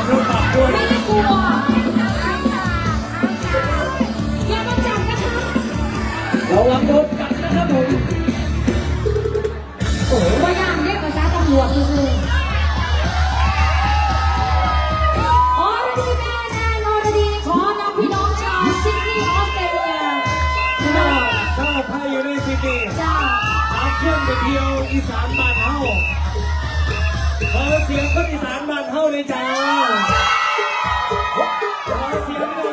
ากด้วยฝากด้วยไม่ได้กลัวอย่ามาจับนะคะระวังโดนกัดนะครับผมโอ้ยว่าย่างเรียกภาษาตำรวจคือออรดีแม่แน่นอรดีขอนำพี่น้องชาวซิดนีย์ออสเตรเลียถ้าถ้าพายอยู่ในซิดนีย์จ้าอาเครื่องไปเที่ยวอีสานบ้านเฮา ขอเสียงคนอีสานบ้านเฮาเลยจ้าขอเสียง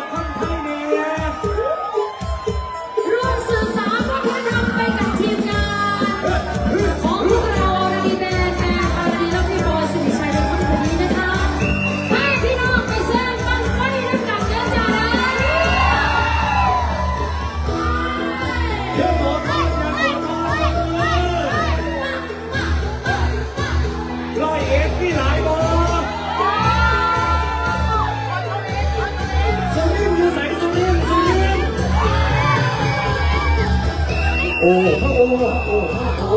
อ้โอ้โอ้โอ้โ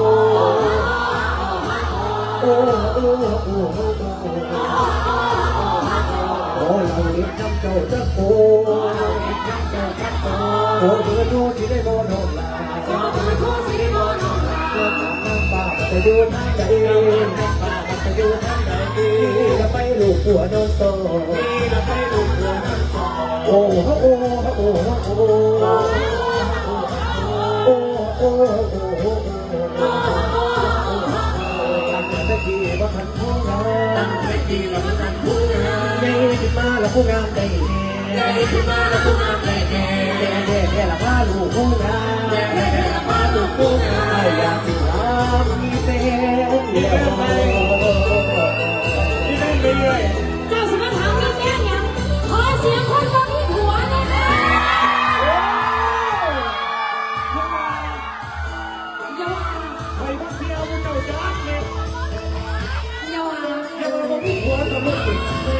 อ้โอ้โอ้โอ้โอ้โอ้เราเลี้ยงน้ำเจ้าจะโอ้โอ้เธอดูสิได้บ่โดนลาจะอยู่ทางใดจะอยู่ทางใดจะไปลูกหัวโดนโซ่จะไปลูกหัวโดนโซ่โอ้โหโอ้โหโอ้โหโอ้โหโอ้ โอ้โอ้โอ้โอ้โหตั้งแต่ที่ว่าทันผู้งานตั้งแต่ที่ว่าทันผู้งานได้ขึ้นมาแล้วผู้งานได้ได้ขึ้นมาแล้วผู้งานได้แก่แก่แก่แก่ละพาลูกผู้งานแก่แก่ละพาลูกผู้งานอยากสิถามมีเต้นเ muito.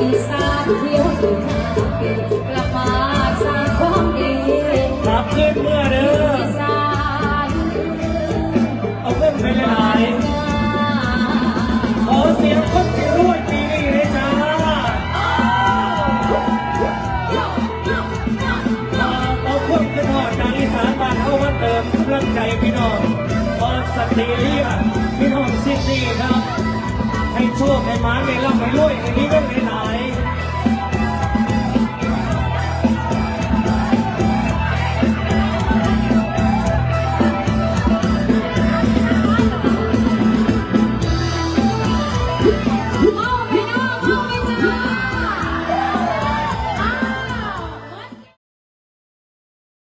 อีสานเที่ยวอยู่ทางปีกลับมาสร้างความดีกลับขึ้นเมื่อเด้ออีสานเอาเงินไปหลายขอเสียงคนรวยปีนี้เลยจ้าเอาคนขึ้นหอดจากอีสานบ้านเข้ามาเติมกำลังใจพี่น้องบอสสตรีเลียพี่น้องซิดนีย์ครับ ให้โชคให้มาให้ร่ำให้รวยให้มีเงินให้หลาย